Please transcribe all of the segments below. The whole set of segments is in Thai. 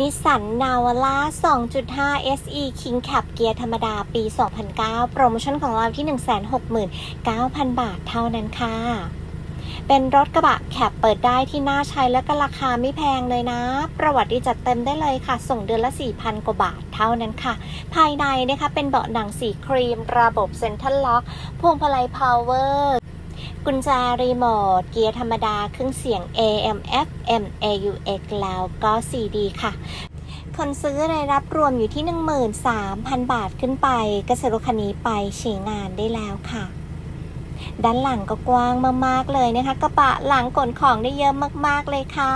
นิสสันนาวาร่า 2.5 SE King Cap เกียร์ธรรมดาปี 2009 โปรโมชั่นของเราที่ 169,000 บาทเท่านั้นค่ะ เป็นรถกระบะแคปเปิดได้ที่น่าใช้และก็ราคาไม่แพงเลยนะ ประวัติจัดเต็มได้เลยค่ะ ส่งเดือนละ 4,000 กว่าบาทเท่านั้นค่ะ ภายในนะคะเป็นเบาะหนังสีครีม ระบบเซ็นทรัลล็อกพวงมาลัยพาวเวอร์ กุญแจรีโมท เกียร์ธรรมดาเครื่องเสียง AM FM AUX แล้วก็ CD ค่ะ คนซื้อรายรับรวมอยู่ที่ 13,000 บาทขึ้นไปก็ซื้อรถคันนี้ไปใช้งานได้แล้วค่ะ ด้านหลังก็กว้างมากๆเลยนะคะ กระบะหลังขนของได้เยอะมากๆเลยค่ะ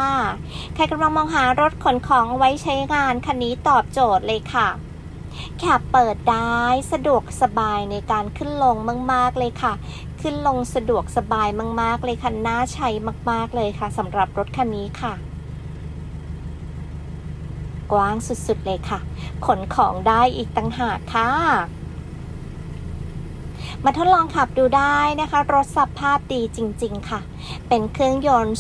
ใครกำลังมองหารถขนของไว้ใช้งานคันนี้ตอบโจทย์เลยค่ะแคบเปิดได้สะดวกสบายในการขึ้นลงมาก ๆ เลยค่ะ ขึ้นลงสะดวกสบายมาก ๆ เลยค่ะน่าใช้มาก ๆ เลยค่ะสำหรับรถคันนี้ค่ะ กว้างสุด ๆ เลยค่ะ ขนของได้อีกต่างหากค่ะมาทดลองขับดูได้นะคะ รถสภาพดีจริง ๆ ค่ะ เป็นเครื่องยนต์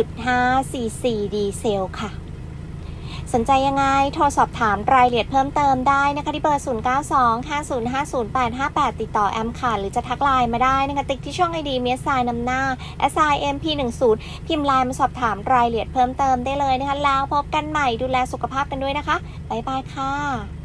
2.5 cc ดีเซลค่ะ สนใจยังไง โทรสอบถามรายละเอียดเพิ่มเติมได้นะคะที่เบอร์ 0925050858 ติดต่อแอมค่ะ หรือจะทักไลน์มาได้นะคะติ๊กที่ช่องไอดีเมียสายนำหน้า s i m p 1 0พิมพ์ไลน์มาสอบถามรายละเอียดเพิ่มเติมได้เลยนะคะแล้วพบกันใหม่ดูแลสุขภาพกันด้วยนะคะ บ๊ายบายค่ะ